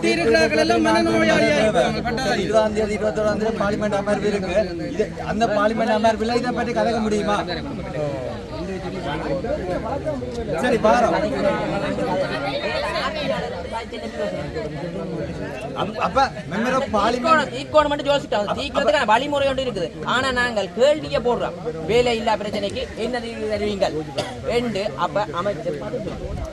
சுத்தி இருக்கிறார்கள் எல்லாம் இருபதாம் தேதி இருபத்தோராம் தேதி பார்லிமெண்ட் அமர்வு இருக்கு. இது அந்த பார்லிமெண்ட் அமர்வில் இதை பற்றி கலக்க முடியுமா? சரி பாரம் அப்ப- மெம்பர் பார்லிமெண்ட் மட்டும் யோசிச்சிட்டோம் தீக்கிறதுக்கான வழிமுறை ஒன்று இருக்குது. ஆனா நாங்கள் கேள்வியை போடுறோம். வேலை இல்லா பிரச்சனைக்கு என்ன தீர்வு தருவீங்கள்? ரெண்டு அப்ப அமைச்சர்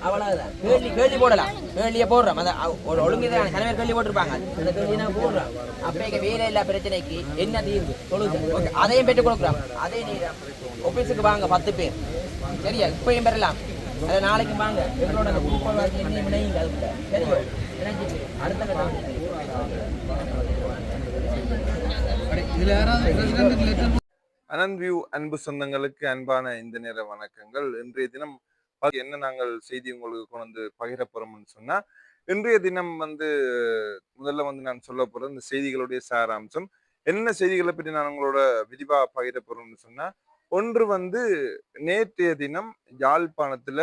அவ்வளவுதான். கேள்வி கேள்வி போடலாம். கேள்வியை போடுறோம். அந்த ஒரு ஒழுங்குதான். கணவர் கேள்வி போட்டிருப்பாங்க. அந்த கேள்வி நான் போடுறோம். அப்ப வேலை இல்லா பிரச்சனைக்கு என்ன தீர்வு? சொல்லுங்க அதையும் பெற்றுக் கொடுக்குறோம். அதே நேரம் ஆபீஸுக்கு வாங்க பத்து பேர். சரியா? இப்பயும் பெறலாம். அதை நாளைக்கு வாங்க. எங்களோட அந்த குழுப்பாளர் என்ன இணையுங்க அதுக்குள்ள சரியா இணைஞ்சிட்டு அடுத்த கட்டம் அனந்த் வியூ அன்பு சொந்தங்களுக்கு அன்பான இந்த நேர வணக்கங்கள். இன்றைய தினம் என்ன நாங்கள் செய்தி உங்களுக்கு கொண்டு வந்து பகிர போறோம்னு சொன்னா இன்றைய தினம் வந்து முதல்ல வந்து நான் சொல்ல போறது இந்த செய்திகளுடைய சாராம்சம். என்ன செய்திகளை பற்றி நான் உங்களோட விரிவா பகிர போறோம்னு சொன்னா ஒன்று வந்து நேற்றைய தினம் யாழ்ப்பாணத்துல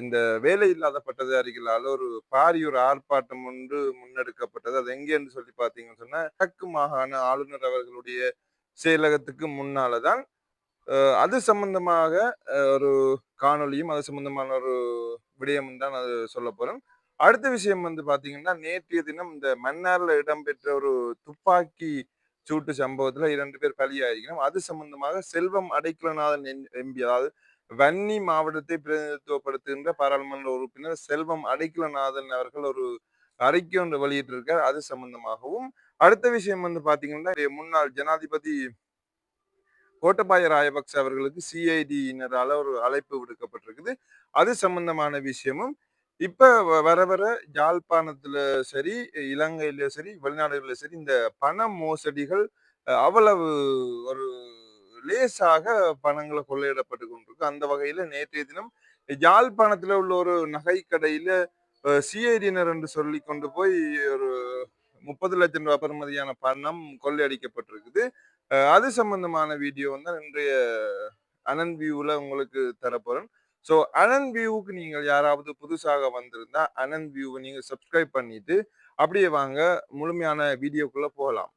இந்த வேலை இல்லாத பட்டதாரிகளால் ஒரு பாரியூர் ஒரு ஆர்ப்பாட்டம் ஒன்று முன்னெடுக்கப்பட்டது. அது எங்கேன்னு சொல்லி பார்த்தீங்கன்னு சொன்னா கிழக்கு மாகாண ஆளுநர் அவர்களுடைய செயலகத்துக்கு முன்னாலதான் அது சம்பந்தமாக ஒரு காணொளியும் அது சம்பந்தமான ஒரு விடயமும் தான் அது சொல்ல போறேன் அடுத்த விஷயம் வந்து பாத்தீங்கன்னா நேற்றைய தினம் இந்த மன்னார்ல இடம்பெற்ற ஒரு துப்பாக்கி சூட்டு சம்பவத்துல இரண்டு பேர் பலியாயிருக்கணும் அது சம்பந்தமாக செல்வம் அடைக்கலநாதன் எம்பி அதாவது வன்னி மாவட்டத்தை பிரதிநிதித்துவப்படுத்துகின்ற பாராளுமன்ற உறுப்பினர் செல்வம் அடைக்கலநாதன் அவர்கள் ஒரு அறிக்கை ஒன்று வெளியிட்டிருக்கார். அது சம்பந்தமாகவும் அடுத்த விஷயம் வந்து பாத்தீங்கன்னா முன்னாள் ஜனாதிபதி கோட்டபாய ராயபக்ச அவர்களுக்கு சிஐடியினரால ஒரு அழைப்பு விடுக்கப்பட்டிருக்குது. அது சம்பந்தமான விஷயமும் இப்ப வ- வர வர யாழ்ப்பாணத்துல சரி இலங்கையில சரி வெளிநாடுகளிலும் சரி இந்த பண மோசடிகள் அவ்வளவு ஒரு லேசாக பணங்களை கொள்ளையிடப்பட்டு கொண்டிருக்கு. அந்த வகையில நேற்றைய தினம் யாழ்ப்பாணத்துல உள்ள ஒரு நகை கடையில சிஐடியினர் என்று சொல்லி கொண்டு போய் ஒரு முப்பது லட்சம் ரூபாய் பெறுமதியான பணம் கொள்ளையடிக்கப்பட்டிருக்குது. அது சம்பந்தமான வீடியோ வந்து இன்றைய அனன் வியூவில் உங்களுக்கு தரப்போறேன். ஸோ அனந்த் வியூவுக்கு நீங்கள் யாராவது புதுசாக வந்திருந்தா அனந்த் வியூவை நீங்க சப்ஸ்கிரைப் பண்ணிட்டு அப்படியே வாங்க முழுமையான வீடியோக்குள்ள போகலாம்.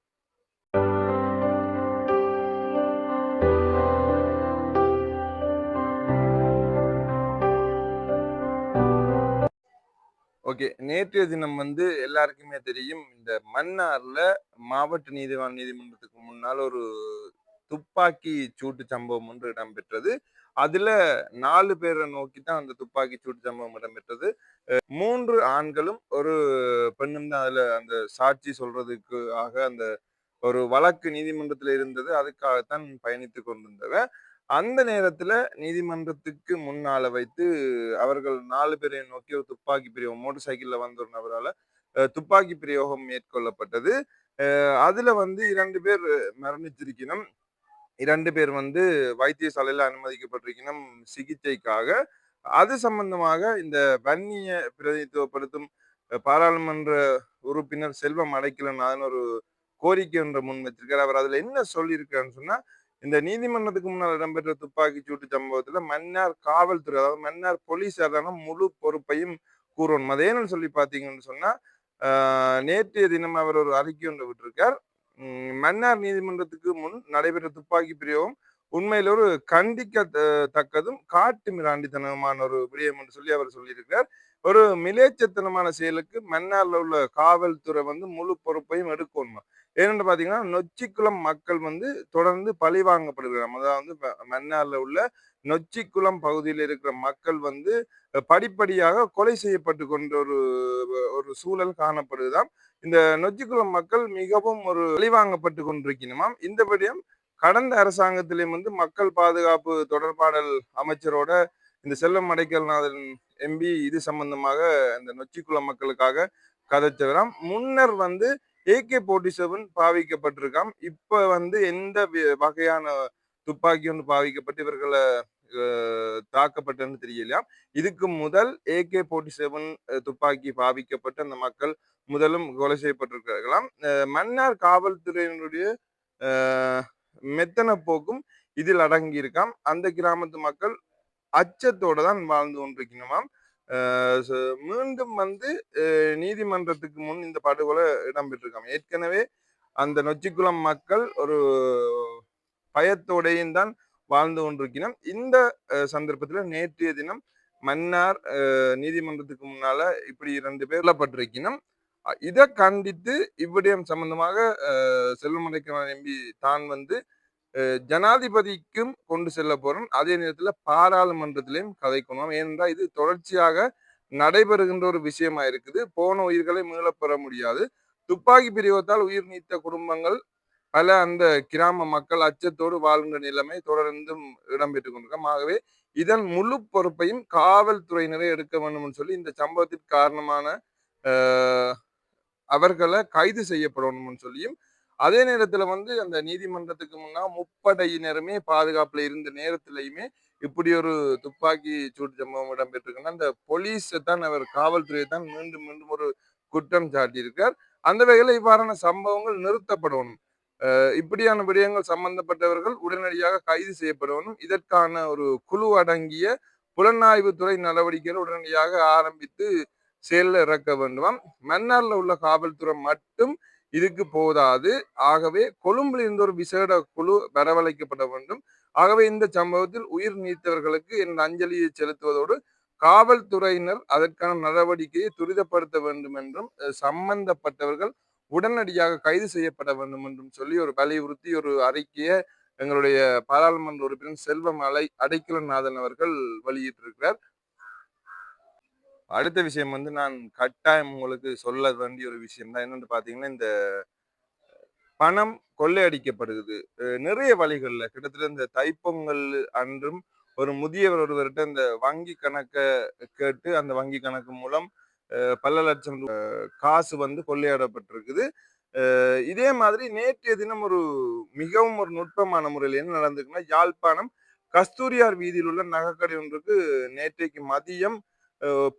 ஓகே நேற்றைய தினம் வந்து எல்லாருக்குமே தெரியும் இந்த மன்னார்ல மாவட்ட நீதிவான் நீதிமன்றத்துக்கு முன்னால் ஒரு துப்பாக்கி சூட்டு சம்பவம் ஒன்று இடம்பெற்றது. அதுல நாலு பேரை நோக்கி தான் அந்த துப்பாக்கி சூட்டு சம்பவம் இடம்பெற்றது. மூன்று ஆண்களும் ஒரு பெண்ணும் தான் அதுல அந்த சாட்சி சொல்றதுக்கு ஆக அந்த ஒரு வழக்கு நீதிமன்றத்துல இருந்தது. அதுக்காகத்தான் பயணித்து கொண்டிருந்தவன் அந்த நேரத்துல நீதிமன்றத்துக்கு முன்னால வைத்து அவர்கள் நாலு பேரை நோக்கி ஒரு துப்பாக்கி பிரயோகம் மோட்டார் சைக்கிள்ல வந்த ஒரு நபரால துப்பாக்கி பிரயோகம் மேற்கொள்ளப்பட்டது. அதுல வந்து இரண்டு பேர் மரணிச்சிருக்கணும். இரண்டு பேர் வந்து வைத்தியசாலையில் அனுமதிக்கப்பட்டிருக்கணும் சிகிச்சைக்காக. அது சம்பந்தமாக இந்த வன்னிய பிரதிநிதித்துவப்படுத்தும் பாராளுமன்ற உறுப்பினர் செல்வம் அடைக்கலநாதன் ஒரு கோரிக்கை ஒன்றை முன் வச்சிருக்காரு அவர் அதில் என்ன சொல்லியிருக்காருன்னு சொன்னால் இந்த நீதிமன்றத்துக்கு முன்னால் இடம்பெற்ற துப்பாக்கி சூட்டு சம்பவத்தில் மன்னார் காவல்துறை அதாவது மன்னார் போலீஸார் தானே முழு பொறுப்பையும் கூறணும். அது ஏன்னு சொல்லி பார்த்தீங்கன்னு சொன்னால் நேற்றைய தினம் அவர் ஒரு அறிக்கை ஒன்று விட்டிருக்கார். மன்னார் நீதிமன்றத்துக்கு முன் நடைபெற்ற துப்பாக்கி பிரயோகம் உண்மையில ஒரு கண்டிக்க தக்கதும் காட்டு மிராண்டித்தனமான ஒரு விடயம் என்று சொல்லி அவர் சொல்லியிருக்கிறார். ஒரு மிலேச்சத்தனமான செயலுக்கு மன்னாரில் உள்ள காவல்துறை வந்து முழு பொறுப்பையும் எடுக்கணும். ஏன்னு பார்த்தீங்கன்னா நொச்சிக்குளம் மக்கள் வந்து தொடர்ந்து பழி வாங்கப்படுகிறார் அதாவது ம- உள்ள நொச்சிக்குளம் பகுதியில் இருக்கிற மக்கள் வந்து படிப்படியாக கொலை செய்யப்பட்டு கொண்ட ஒரு ஒரு சூழல் காணப்படுதுதான் இந்த நொச்சிக்குளம் மக்கள் மிகவும் ஒரு பழிவாங்கப்பட்டு கொண்டிருக்கணுமாம் இந்த விடயம் கடந்த அரசாங்கத்திலையும் வந்து மக்கள் பாதுகாப்பு தொடர்பாடல் அமைச்சரோட இந்த செல்வம் அடைக்கல்நாதன் எம்பி இது சம்பந்தமாக இந்த நொச்சிக்குளம் மக்களுக்காக கதைச்சவராம் முன்னர் வந்து ஏகே போர்ட்டி செவன் பாவிக்கப்பட்டிருக்காம். இப்ப வந்து எந்த வகையான துப்பாக்கி ஒன்று பாவிக்கப்பட்டு இவர்களை தாக்கப்பட்டன்னு தெரியலையாம். இதுக்கு முதல் ஏகே போர்ட்டி செவன் துப்பாக்கி பாவிக்கப்பட்டு அந்த மக்கள் முதலும் கொலை செய்யப்பட்டிருக்கிறார்களாம். மன்னார் காவல்துறையினுடைய மெத்தன போக்கும் இதில் அடங்கியிருக்காம். அந்த கிராமத்து மக்கள் அச்சத்தோட தான் வாழ்ந்து கொண்டிருக்கணுமாம் மீண்டும் வந்து நீதிமன்றத்துக்கு முன் இந்த படுகொலை இடம்பெற்றிருக்காங்க ஏற்கனவே அந்த நொச்சிக்குளம் மக்கள் ஒரு பயத்தோடையும் தான் வாழ்ந்து கொண்டிருக்கிறோம் இந்த சந்தர்ப்பத்தில் சந்தர்ப்பத்துல நேற்றைய தினம் மன்னார் நீதிமன்றத்துக்கு முன்னால இப்படி இரண்டு பேர் கொல்லப்பட்டிருக்கணும் இதை கண்டித்து இவ்விடயம் சம்பந்தமாக அஹ், செல்வமடைக்கவன் எம்பி தான் வந்து ஜனாதிபதிக்கும் கொண்டு செல்ல போறோம். அதே நேரத்தில் பாராளுமன்றத்திலையும் கதைக்கணும் ஏனென்றால் இது தொடர்ச்சியாக நடைபெறுகின்ற ஒரு விஷயமா இருக்குது. போன உயிர்களை மீளப்பெற முடியாது. துப்பாக்கி பிரிவத்தால் உயிர் நீத்த குடும்பங்கள் பல அந்த கிராம மக்கள் அச்சத்தோடு வாழ்கின்ற நிலைமை தொடர்ந்தும் இடம்பெற்றுக் கொண்டிருக்கோம். ஆகவே இதன் முழு பொறுப்பையும் காவல்துறையினரே எடுக்க வேண்டும் சொல்லி இந்த சம்பவத்திற்கு காரணமான அவர்களை கைது செய்யப்படணும்னு சொல்லியும் அதே நேரத்துல வந்து அந்த நீதிமன்றத்துக்கு முன்னா முப்படையினருமே பாதுகாப்புல இருந்த நேரத்திலையுமே இப்படி ஒரு துப்பாக்கி சூடு சம்பவம் இடம்பெற்றிருக்குன்னா அந்த போலீஸை தான் அவர் காவல்துறையை தான் மீண்டும் மீண்டும் ஒரு குற்றம் சாட்டியிருக்கார். அந்த வகையில் இவ்வாறான சம்பவங்கள் நிறுத்தப்படணும். இப்படியான விடயங்கள் சம்பந்தப்பட்டவர்கள் உடனடியாக கைது செய்யப்படணும். இதற்கான ஒரு குழு அடங்கிய புலனாய்வுத்துறை நடவடிக்கைகள் உடனடியாக ஆரம்பித்து செயலில் இறக்க வேண்டுமாம். மன்னாரில் உள்ள காவல்துறை மட்டும் இதுக்கு போதாது. ஆகவே கொழும்பில் இருந்த ஒரு விசேட குழு வரவழைக்கப்பட வேண்டும். ஆகவே இந்த சம்பவத்தில் உயிர் நீத்தவர்களுக்கு என் அஞ்சலியை செலுத்துவதோடு காவல்துறையினர் அதற்கான நடவடிக்கையை துரிதப்படுத்த வேண்டும் என்றும் சம்பந்தப்பட்டவர்கள் உடனடியாக கைது செய்யப்பட வேண்டும் என்றும் சொல்லி ஒரு வலியுறுத்தி ஒரு அறிக்கையை எங்களுடைய பாராளுமன்ற உறுப்பினர் செல்வம் அலை அடைக்கலநாதன் அவர்கள் வெளியிட்டிருக்கிறார். அடுத்த விஷயம் வந்து நான் கட்டாயம் உங்களுக்கு சொல்ல வேண்டிய ஒரு விஷயம் தான். என்னென்னு பார்த்தீங்கன்னா இந்த பணம் கொள்ளையடிக்கப்படுகிறது. நிறைய வழிகளில் கிட்டத்தட்ட இந்த தைப்பொங்கல் அன்றும் ஒரு முதியவர் ஒருவர்கிட்ட இந்த வங்கி கணக்கை கேட்டு அந்த வங்கி கணக்கு மூலம் பல லட்சம் காசு வந்து கொள்ளையாடப்பட்டிருக்குது. இதே மாதிரி நேற்றைய தினம் ஒரு மிகவும் ஒரு நுட்பமான முறையில் என்ன நடந்திருக்குன்னா யாழ்ப்பாணம் கஸ்தூரியார் வீதியில் உள்ள நகைக்கடை ஒன்றுக்கு நேற்றைக்கு மதியம்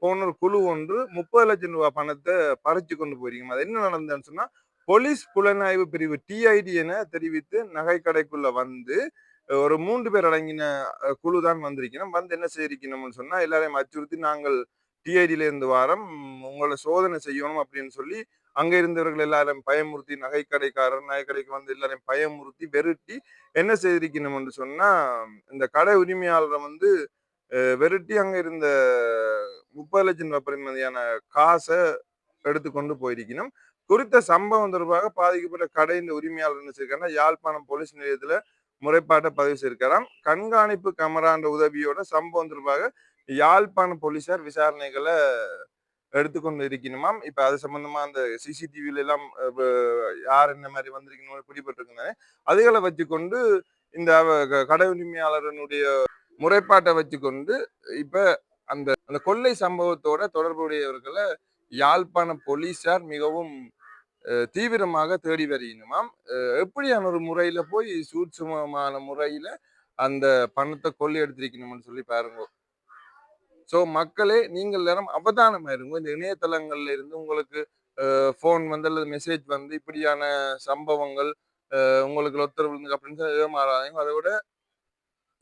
போன ஒரு குழு ஒன்று முப்பது லட்சம் ரூபாய் பணத்தை பறிச்சு கொண்டு போயிருக்கீங்க அது என்ன நடந்ததுன்னு சொன்னா போலீஸ் புலனாய்வு பிரிவு டிஐடி என தெரிவித்து நகைக்கடைக்குள்ள வந்து ஒரு மூன்று பேர் அடங்கின குழு தான் வந்திருக்கணும். வந்து என்ன செய்திருக்கணும்னு சொன்னா எல்லாரையும் அச்சுறுத்தி நாங்கள் டிஐடியில இருந்து வாரம் உங்களை சோதனை செய்யணும் அப்படின்னு சொல்லி அங்க இருந்தவர்கள் எல்லாரும் பயமுறுத்தி நகைக்கடைக்காரர் நகைக்கடைக்கு வந்து எல்லாரையும் பயமுறுத்தி வெறுட்டி என்ன செய்திருக்கணும்னு சொன்னா இந்த கடை உரிமையாளரை வந்து வெறுட்டி அங்க இருந்த முப்பது லட்சம் ரூபாய் காசை எடுத்துக்கொண்டு போயிருக்கணும். குறித்த சம்பவம் தொடர்பாக பாதிக்கப்பட்ட கடையின் உரிமையாளர் என்ன செய்யிருக்காருன்னா யாழ்ப்பாணம் போலீஸ் நிலையத்துல முறைப்பாட்டை பதிவு செய்திருக்காராம் கண்காணிப்பு கமரான்ற உதவியோட சம்பவம் தொடர்பாக யாழ்ப்பாணம் போலீசார் விசாரணைகளை எடுத்துக்கொண்டு இருக்கணுமாம் இப்ப அது சம்பந்தமா அந்த சிசிடிவில எல்லாம் யார் என்ன மாதிரி வந்திருக்கணும் பிடிபட்டிருக்குன்னு அதுகளை வச்சுக்கொண்டு இந்த க- கடை உரிமையாளரனுடைய முறைப்பாட்டை வச்சுக்கொண்டு இப்ப அந்த அந்த கொள்ளை சம்பவத்தோட தொடர்புடையவர்களை யாழ்ப்பாண போலீசார் மிகவும் அஹ், தீவிரமாக தேடி வருகினுமாம் அஹ், எப்படியான ஒரு முறையில போய் சூட்சுமமான முறையில அந்த பணத்தை கொள்ளை எடுத்திருக்கணும்னு சொல்லி பாருங்க. ஸோ மக்களே நீங்கள் நேரம் அவதானமா இருங்க இந்த இணையதளங்கள்ல இருந்து உங்களுக்கு ஃபோன் வந்து அல்லது மெசேஜ் வந்து இப்படியான சம்பவங்கள் அஹ், உங்களுக்கு ஒத்தரவு விழுந்து அப்படின்னு சொல்லி ஏமாறாதீங்க. அதை விட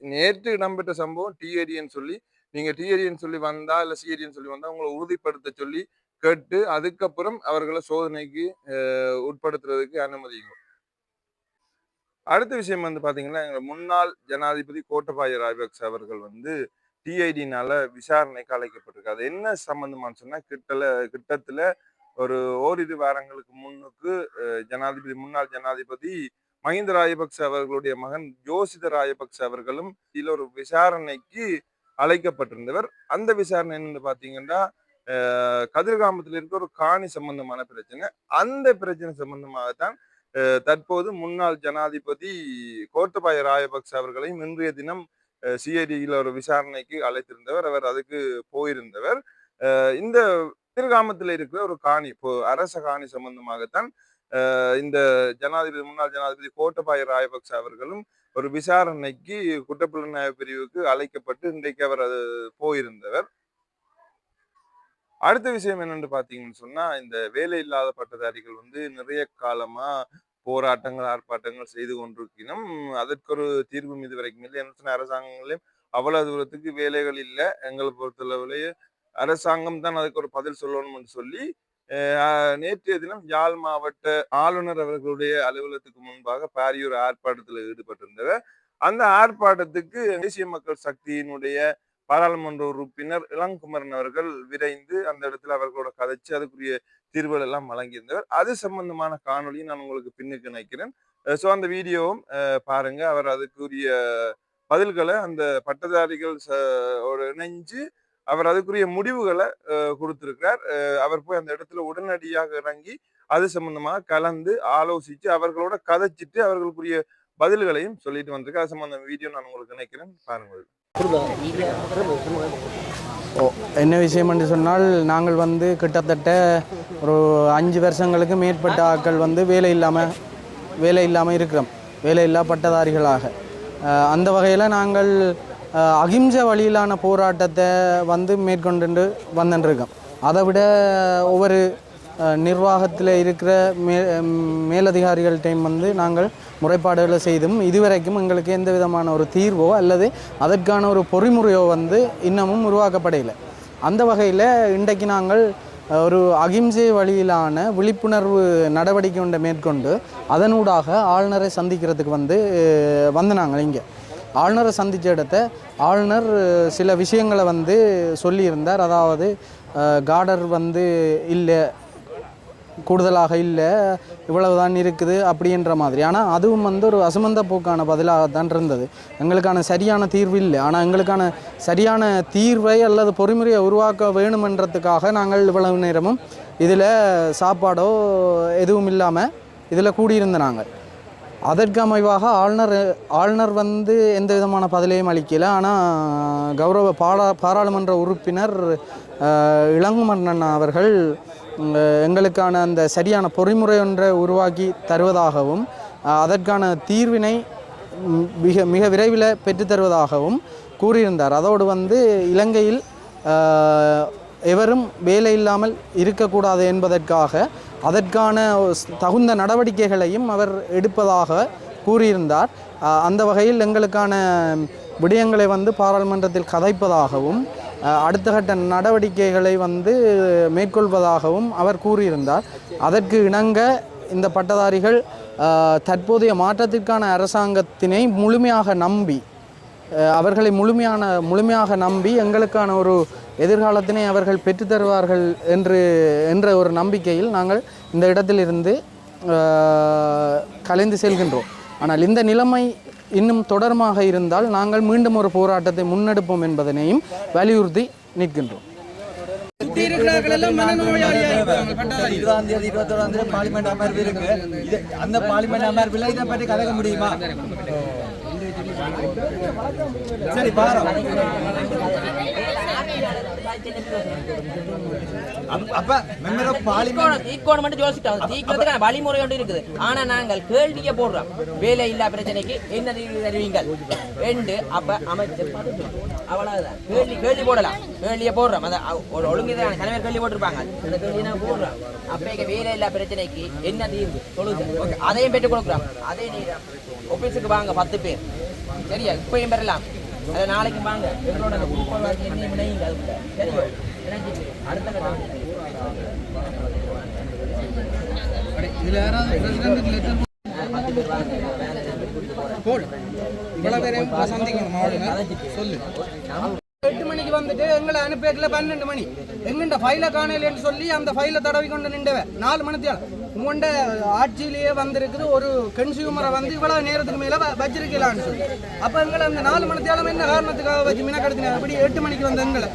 நேற்று இடம்பெற்ற சம்பவம் டிஏடின்னு சொல்லி நீங்க டிஏடின்னு சொல்லி வந்தா இல்ல சிஏடின்னு சொல்லி வந்தா உங்களை உறுதிப்படுத்த சொல்லி கேட்டு அதுக்கப்புறம் அவர்களை சோதனைக்கு உட்படுத்துறதுக்கு அனுமதிங்க அடுத்த விஷயம் வந்து பாத்தீங்கன்னா எங்க முன்னாள் ஜனாதிபதி கோட்டபாய ராஜபக்ச அவர்கள் வந்து டிஐடினால விசாரணைக்கு அழைக்கப்பட்டிருக்கு. அது என்ன சம்பந்தமானு சொன்னா கிட்டல கிட்டத்துல ஒரு ஓரிரு வாரங்களுக்கு முன்னுக்கு ஜனாதிபதி முன்னாள் ஜனாதிபதி மஹிந்த ராஜபக்ச அவர்களுடைய மகன் ஜோசித ராஜபக்ச அவர்களும் இதில் ஒரு விசாரணைக்கு அழைக்கப்பட்டிருந்தவர். அந்த விசாரணை என்னன்னு பாத்தீங்கன்னா அஹ், கதிர்காமத்தில் இருக்க ஒரு காணி சம்பந்தமான பிரச்சனை. அந்த பிரச்சனை சம்பந்தமாகத்தான் அஹ், தற்போது முன்னாள் ஜனாதிபதி கோத்தபாய ராஜபக்ச அவர்களையும் இன்றைய தினம் சிஐடியில் ஒரு விசாரணைக்கு அழைத்திருந்தவர். அவர் அதுக்கு போயிருந்தவர். இந்த திருகாமத்தில் இருக்கிற ஒரு காணி இப்போ அரச காணி சம்பந்தமாகத்தான் இந்த ஜனாதிபதி முன்னாள் ஜனாதிபதி கோட்டபாய ராயபக்ச அவர்களும் ஒரு விசாரணைக்கு குற்றப்புலனாய்வு பிரிவுக்கு அழைக்கப்பட்டு இன்றைக்கு அவர் அது போயிருந்தவர். அடுத்த விஷயம் என்னன்னு பாத்தீங்கன்னு சொன்னா இந்த வேலை இல்லாத பட்டதாரிகள் வந்து நிறைய காலமா போராட்டங்கள் ஆர்ப்பாட்டங்கள் செய்து கொண்டிருக்கணும் அதற்கு ஒரு தீர்வும் இது வரைக்கும் இல்லை. என்ன சொன்ன அரசாங்கங்களையும் அவ்வளவு தூரத்துக்கு வேலைகள் இல்லை. எங்களை பொறுத்தளவுலேயே அரசாங்கம் தான் அதுக்கு ஒரு பதில் சொல்லணும்னு சொல்லி நேற்றைய தினம் யாழ் மாவட்ட ஆளுநர் அவர்களுடைய அலுவலகத்துக்கு முன்பாக பாரியூர் ஆர்ப்பாட்டத்தில் ஈடுபட்டிருந்தவர். அந்த ஆர்ப்பாட்டத்துக்கு தேசிய மக்கள் சக்தியினுடைய பாராளுமன்ற உறுப்பினர் இளங்குமரன் அவர்கள் விரைந்து அந்த இடத்துல அவர்களோட கதைச்சு அதுக்குரிய தீர்வுகள் எல்லாம் வழங்கியிருந்தவர். அது சம்பந்தமான காணொளியை நான் உங்களுக்கு பின்னுக்கு நினைக்கிறேன் ஸோ அந்த வீடியோவும் பாருங்க. அவர் அதுக்குரிய பதில்களை அந்த பட்டதாரிகள் ச- இணைஞ்சு அவர் அதுக்குரிய முடிவுகளை கொடுத்திருக்கிறார். அஹ், அவர் போய் அந்த இடத்துல உடனடியாக இறங்கி அது சம்பந்தமாக கலந்து ஆலோசித்து அவர்களோட கதைச்சிட்டு அவர்களுக்குரிய பதில்களையும் சொல்லிட்டு வந்திருக்கு. அது சம்பந்த வீடியோ நான் உங்களுக்கு நினைக்கிறேன் பாருங்கள். ஓ என்ன விஷயம் என்று சொன்னால் நாங்கள் வந்து கிட்டத்தட்ட ஒரு அஞ்சு வருஷங்களுக்கு மேற்பட்ட ஆட்கள் வந்து வேலை இல்லாமல் வேலை இல்லாமல் இருக்கிறோம். வேலை இல்லா பட்டதாரிகளாக அந்த வகையில் நாங்கள் அகிம்சை வழியிலான போராட்டத்தை வந்து மேற்கொண்டு வந்துட்டுருக்கோம் அதை விட ஒவ்வொரு நிர்வாகத்தில் இருக்கிற மே மேலதிகாரிகள்கிட்டையும் வந்து நாங்கள் முறைப்பாடுகளை செய்தும் இதுவரைக்கும் எங்களுக்கு எந்த விதமான ஒரு தீர்வோ அல்லது அதற்கான ஒரு பொறிமுறையோ வந்து இன்னமும் உருவாக்கப்படவில்லை அந்த வகையில் இன்றைக்கு நாங்கள் ஒரு அகிம்சை வழியிலான விழிப்புணர்வு நடவடிக்கை ஒன்றை மேற்கொண்டு அதனூடாக ஆளுநரை சந்திக்கிறதுக்கு வந்து வந்து நாங்கள் இங்கே. ஆளுநரை சந்தித்த இடத்த ஆளுநர் சில விஷயங்களை வந்து சொல்லியிருந்தார். அதாவது கார்டர் வந்து இல்லை கூடுதலாக இல்லை இவ்வளவுதான் இருக்குது அப்படின்ற மாதிரி. ஆனால் அதுவும் வந்து ஒரு அசுமந்த போக்கான பதிலாக தான் இருந்தது. எங்களுக்கான சரியான தீர்வு இல்லை. ஆனால் எங்களுக்கான சரியான தீர்வை அல்லது பொறிமுறையை உருவாக்க வேணுமென்றதுக்காக நாங்கள் இவ்வளவு நேரமும் இதில் சாப்பாடோ எதுவும் இல்லாமல் இதில் கூடியிருந்த நாங்கள். அதற்கு அமைவாக ஆளுநர் ஆளுநர் வந்து எந்த விதமான பதிலையும் அளிக்கல. ஆனால் கௌரவ பாரா பாராளுமன்ற உறுப்பினர் இளங்குமண்ணன் இளங்குமன்னன் அவர்கள் எங்களுக்கான அந்த சரியான பொறிமுறை ஒன்றை உருவாக்கி தருவதாகவும் அதற்கான தீர்வினை மிக மிக விரைவில் பெற்றுத்தருவதாகவும் கூறியிருந்தார். அதோடு வந்து இலங்கையில் எவரும் வேலை இல்லாமல் இருக்கக்கூடாது என்பதற்காக அதற்கான தகுந்த நடவடிக்கைகளையும் அவர் எடுப்பதாக கூறியிருந்தார். அந்த வகையில் எங்களுக்கான விடயங்களை வந்து பாராளுமன்றத்தில் கதைப்பதாகவும் அடுத்த கட்ட நடவடிக்கைகளை வந்து மேற்கொள்வதாகவும் அவர் கூறியிருந்தார். அதற்கு இணங்க இந்த பட்டதாரிகள் தற்போதைய மாற்றத்திற்கான அரசாங்கத்தினை முழுமையாக நம்பி அவர்களை முழுமையான முழுமையாக நம்பி எங்களுக்கான ஒரு எதிர்காலத்தினை அவர்கள் பெற்றுத்தருவார்கள் என்று என்ற ஒரு நம்பிக்கையில் நாங்கள் இந்த இடத்திலிருந்து கலைந்து செல்கின்றோம். ஆனால் இந்த நிலைமை இன்னும் தொடர்மாக இருந்தால் நாங்கள் மீண்டும் ஒரு போராட்டத்தை முன்னெடுப்போம் என்பதனையும் வலியுறுத்தி நிற்கின்றோம். சுற்றி இருக்கிறார்கள் எல்லாம் மனநோயாளியாக இருக்கிறாங்க பட்டதாரி இருபதாம் தேதி இருபத்தோராம் தேதி பார்லிமெண்ட் அமர்வு இருக்கு. இது அந்த பார்லிமெண்ட் அமர்வில் இதை பற்றி கதைக்க முடியுமா? சரி பாரு. அப்ப- அப்ப மெம்பர் ஆஃப் பார்லிமெண்ட் ஈக்கோன் மட்டும் யோசிட்டோம் தீக்கிறதுக்கான வழிமுறை ஒன்று இருக்குது. ஆனா நாங்கள் கேள்வியை போடுறோம். வேலை இல்லா பிரச்சனைக்கு என்ன தீர்வு தருவீங்கள் என்று அப்ப அமைச்சர். அவ்வளவுதான். கேள்வி கேள்வி போடலாம். கேள்வியை போடுறோம். அந்த அ- ஒரு ஒழுங்குதான். தலைவர் கேள்வி போட்டிருப்பாங்க. அந்த கேள்வி நான் போடுறோம். அப்ப வேலை இல்லா பிரச்சனைக்கு என்ன தீர்வு? சொல்லுங்க அதையும் பெற்றுக் கொடுக்குறோம். அதே நேரம் ஆபீஸுக்கு வாங்க பத்து பேர். சரியா? இப்பயும் பெறலாம். அதை நாளைக்கு வாங்க. எங்களோட என்னையும் இணையுங்க அதுக்குள்ள. சரியோ? அடுத்த கட்டம் இதில் யாராவது பிரசிடென்ட்டுக்கு லெட்டர் பத்து பேர் வாங்க. போடு. இவ்வளோ பேரையும் சந்திக்கணும் சொல்லு. எட்டு மணிக்கு வந்துட்டு எங்களை அனுப்பியதுல பன்னெண்டு மணி. எங்கிட்ட ஃபைலை காணலன்னு சொல்லி அந்த ஃபைலை தடவி கொண்டு நின்றவ. நாலு மணித்தியால உங்கள்கிட்ட ஆட்சியிலேயே வந்திருக்குது ஒரு கன்சியூமரை வந்து இவ்வளோ நேரத்துக்கு மேலே வ- வச்சிருக்கலான்னு சொல்லி. அப்போ எங்களை அந்த நாலு மணித்தியாலம் என்ன காரணத்துக்காக வச்சு மினக்கடுத்தின அப்படி எட்டு மணிக்கு வந்த எங்களை.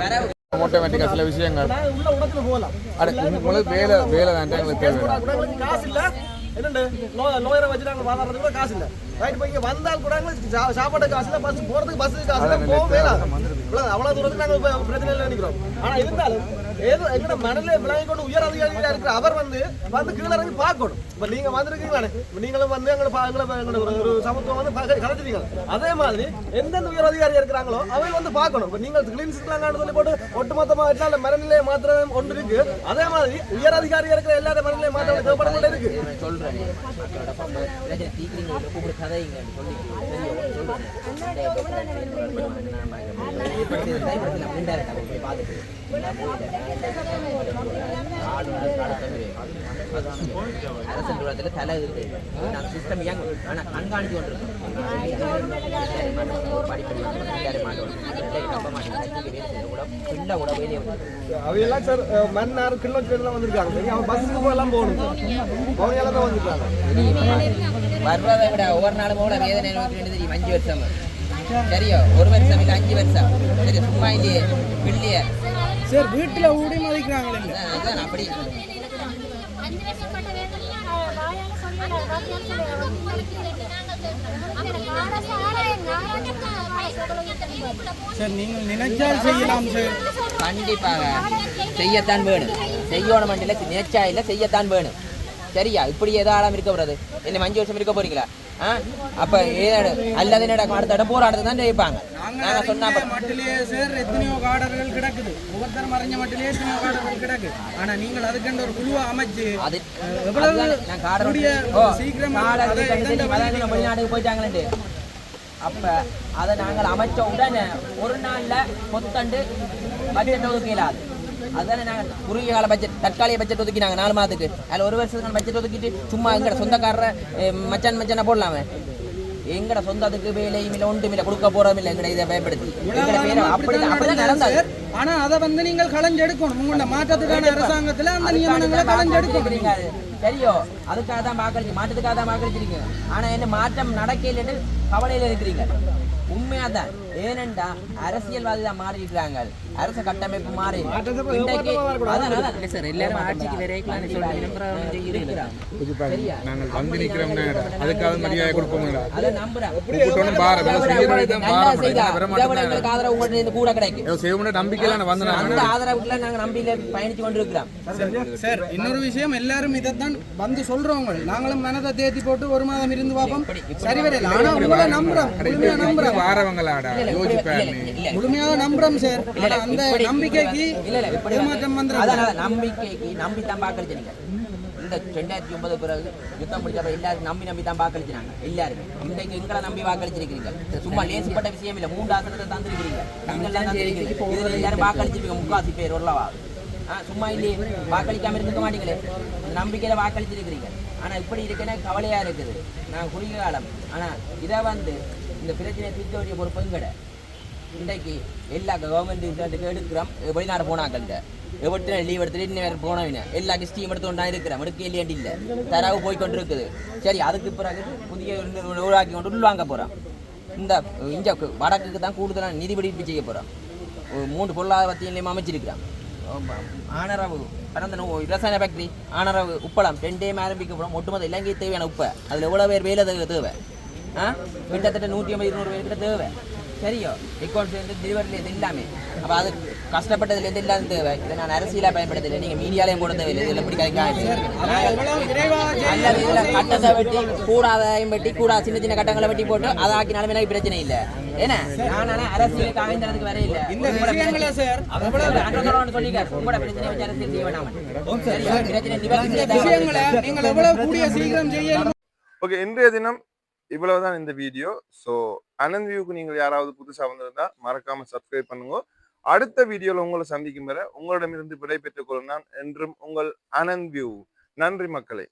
வர ஆட்டோமேட்டிக்காக சில விஷயங்கள். அட உங்களுக்கு வேலை வேலை தான் எங்களுக்கு தேவை காசு இல்ல. என்னண்டு? லோயரை வச்சு நாங்க வாதாடுறது கூட காசு இல்ல. ரைட் போய் இங்க வந்தால் கூட சாப்பாடு காசு இல்ல பஸ் போறதுக்கு பஸ் காசு இல்ல போக இவ்வளவு அவ்வளவு தூரத்துக்கு நாங்க இப்ப பிரச்சனை இல்லை நினைக்கிறோம். ஆனா இருந்தாலும் ஏதோ எங்கட மனநிலை விளங்கி கொண்டு உயர் அதிகாரிகளா இருக்கிற அவர் வந்து வந்து கீழே இறங்கி பார்க்கணும். இப்ப நீங்க வந்திருக்கீங்களே நீங்களும் வந்து எங்களை எங்களை ஒரு- சமத்துவம் வந்து கலைச்சிட்டீங்க. அதே மாதிரி எந்தெந்த உயர் அதிகாரி இருக்கிறாங்களோ அவங்க வந்து பார்க்கணும். இப்ப நீங்கள் கிளீன் சிக்கலாங்கன்னு சொல்லி போட்டு ஒட்டுமொத்தமா அந்த மனநிலையை மாத்திரம் ஒன்று இருக்கு. அதே மாதிரி உயர் அதிகாரி இருக்கிற எல்லாரும் மனநிலையை மாற்ற தேவைப்பட இருக்கு. நான் மக்களோட பம்ப பிரச்சனை தீக்கிறீங்க கூப்பிடு கதைங்க சொல்லி அரசு தூரத்தில் தலை இருக்கு நான் சிஸ்டம் இயங்க ஆனா கண்காணிச்சு கொண்டிருக்கோம் படிப்படி நம்ப மாட்டேன் கூட பிள்ளை கூட வெளியே அவங்க எல்லாம் சார் மண் நேரம் எல்லாம் வந்திருக்காங்க சரி. அவன் பஸ்ஸுக்கு போகலாம் போகணும் அவங்க எல்லாம் தான் வந்திருக்காங்க. வர்றதை விட ஒவ்வொரு நாளும் கூட வேதனை தெரியும். அஞ்சு வருஷம். சரியோ? ஒரு வருஷம் இல்லை அஞ்சு வருஷம். சரி சும்மா இல்லையே பிள்ளைய. சார் வீட்டில் ஊடி மதிக்கிறாங்களே. அதான் அப்படி அஞ்சு வருஷம் பட்ட வேதனையும் நான் வாயால சொல்லல, வாக்கியால சொல்லல. உங்களுக்கு ரெண்டு நாங்கள் கேட்கிறோம். அங்கே காடை சாராயம் நாராயணக்கா காசு எவ்வளவு தெரியுமா? சார் நீங்கள் நினைச்சால் செய்யலாம் சார் கண்டிப்பாக. செய்யத்தான் வேணும். செய்யணும் நினைச்சா இல்லை செய்யத்தான் வேணும். சரியா? இப்படி ஏதாலும் இருக்க போறது. என்ன அஞ்சு வருஷம் இருக்க போறீங்களா? ஆ? அப்ப ஏதாடு அல்லது நடக்கும் அடுத்த இடம் போராட்டத்தை தான் ஜெயிப்பாங்க. நாங்க சொன்னா மட்டிலேயே சார் எத்தனையோ காடர்கள் கிடக்குது. ஒவ்வொருத்தர் மறைஞ்ச மட்டிலேயே எத்தனையோ காடர்கள் கிடக்கு. ஆனா நீங்கள் அதுக்கென்ற ஒரு குழுவை அமைச்சு அது எவ்வளவு அதுதான் நான் காடை கூடிய ஓ, சீக்கிரமா வெளிநாட்டுக்கு போயிட்டாங்களேன்ட்டு. அப்ப அதை நாங்கள் அமைச்ச உடனே ஒரு நாள்ல பொத்தண்டு பட்ஜெட் ஒதுக்க இயலாது அதானே நாங்கள் குறுகிய கால பட்ஜெட் தற்காலிக பட்ஜெட் ஒதுக்கினாங்க நாலு மாதத்துக்கு. அதில் ஒரு வருஷத்துக்கு பட்ஜெட் ஒதுக்கிட்டு சும்மா எங்கட சொந்தக்காரரை மச்சான் மச்சான போடலாமே? எங்கட சொந்தத்துக்கு வேலையும் இல்லை ஒன்றும் இல்லை கொடுக்க போறதும் இல்லை எங்கட இதை பயன்படுத்தி. எங்கட பேரை அப்படி அப்படிதான் நடந்தது ஆனா அதை வந்து நீங்கள் களைஞ்செடுக்கணும். உங்களோட மாற்றத்துக்கான அரசாங்கத்துல அந்த நியமனங்களை களைஞ்செடுக்கணும். சரியோ? அதுக்காக தான் வாக்களிச்சு மாற்றத்துக்காக தான் வாக்களிச்சிருக்கீங்க. ஆனா என்ன மாற்றம் நடக்கலைன்னு கவலையில இருக்கிறீங்க. உண்மையா தான் ஏனென்றா அரசியல்வாதி தான் மாறி இருக்கிறாங்க அரச கட்டமைப்பு மாறி. இன்றைக்கு அதான், அதான். சார் எல்லாரும் ஆட்சிக்கு சரியா? நாங்கள் வந்து நிக்கிறோம்னா அதுக்காக மரியாதை அதை நம்புறேன். எங்களுக்கு ஆதரவு கூட கிடைக்கும். செய்வோம்னா நம்பிக்கையில வந்து அந்த ஆதரவுக்குள்ள நாங்க நம்பியில பயணிச்சு கொண்டிருக்கிறோம். சார் இன்னொரு விஷயம் எல்லாரும் இதைத்தான் வந்து சொல்றவங்க. நாங்களும் மனதை தேத்தி போட்டு ஒரு மாதம் இருந்து பார்ப்போம். சரி வரையில ஆனா உங்களை நம்புறோம். நம்புறோம். வாரவங்களாடா முழுமையாக நம்புறோம் சார் அந்த நம்பிக்கைக்கு இல்ல இல்ல இப்படி ஏமாற்றம் வந்துடும். அதான் அதான் நம்பிக்கைக்கு நம்பி தான் வாக்களிச்சிருங்க இந்த ரெண்டாயிரத்தி ஒன்பது பிறகு யுத்தம் முடிச்சப்ப எல்லாரும் நம்பி நம்பி தான் வாக்களிச்சினாங்க எல்லாரும். இன்றைக்கு எங்களை நம்பி வாக்களிச்சிருக்கீங்க இது சும்மா லேசிப்பட்ட விஷயம் இல்ல. மூன்று ஆசனத்தை தந்திருக்கிறீங்க. நீங்கள் தான் தந்திருக்கிறீங்க. இதுல எல்லாரும் வாக்களிச்சிருக்கீங்க முக்காசி பேர் உள்ளவா சும்மா இல்லையே வாக்களிக்காம இருக்க மாட்டீங்களே? நம்பிக்கையில வாக்களிச்சிருக்கிறீங்க. ஆனா இப்படி இருக்கேன்னா கவலையா இருக்குது. நான் குறுகிய காலம். ஆனா இதை வந்து இந்த பிரச்சனையை தீர்க்க வேண்டிய பொறுப்பு எங்கட? இன்றைக்கு எல்லா கவர்மெண்ட் இதுக்கு எடுக்கிறோம். வெளிநாடு போனாக்கள்கிட்ட எவ்வளோ லீவ் எடுத்துட்டு இன்னும் வேறு போனவங்க எல்லா ஸ்டீம் எடுத்து கொண்டா இருக்கிறோம். எடுக்க இல்லையாண்டி இல்லை. தரவு போய் கொண்டு இருக்குது சரி அதுக்கு பிறகு புதிய உருவாக்கி கொண்டு உள்வாங்க போகிறோம் இந்த இந்த வடக்குக்கு தான் கூடுதலான நிதி வெடிப்பு செய்ய போகிறோம் மூன்று பொருளாதாரத்தையும் அமைச்சிருக்கிறான் ஆனரவு கடந்த ரசாயன ஃபேக்டரி ஆனரவு உப்பளம் ரெண்டே ஆரம்பிக்க போகிறோம் ஒட்டுமொத்த இலங்கை தேவையான உப்பை. அதில் எவ்வளோ பேர் வேலை தேவை? கிட்டத்தட்ட நூற்றி ஐம்பது இருநூறு பேர் கிட்ட தேவை. சரியோ? அக்கௌண்ட்ஸ்லேருந்து டெலிவரிலேருந்து எல்லாமே அப்போ அது கஷ்டப்பட்டதுலேருந்து எல்லாம் தேவை. இதை நான் அரசியலாக பயன்படுத்தலை. நீங்கள் மீடியாலையும் கூட தேவையில்லை. இதில் எப்படி கிடைக்காது அல்லது இதில் கட்டத்தை வெட்டி கூடாதையும் வெட்டி கூடா சின்ன சின்ன கட்டங்களை வெட்டி போட்டு அதை ஆக்கினாலும் எனக்கு பிரச்சனை இல்லை. ஏன்னா நான் அரசியலுக்கு ஆய்ந்ததுக்கு வர இல்லை. சொல்லிக்காரு உங்களோட பிரச்சனை வச்சு அரசியல் செய்ய வேண்டாம் சரியா பிரச்சனை நீங்கள் எவ்வளவு கூடிய சீக்கிரம் செய்யணும்? ஓகே இன்றைய தினம் இவ்வளவுதான் இந்த வீடியோ ஸோ அனந்த் வியூக்கு நீங்கள் யாராவது புதுசாக வந்திருந்தால் மறக்காம சப்ஸ்கிரைப் பண்ணுங்க. அடுத்த வீடியோவில் உங்களை சந்திக்கும் வரை உங்களிடமிருந்து விடைபெற்றுக் கொள்ளும் நான் என்றும் உங்கள் அனந்த் வியூ நன்றி மக்களே.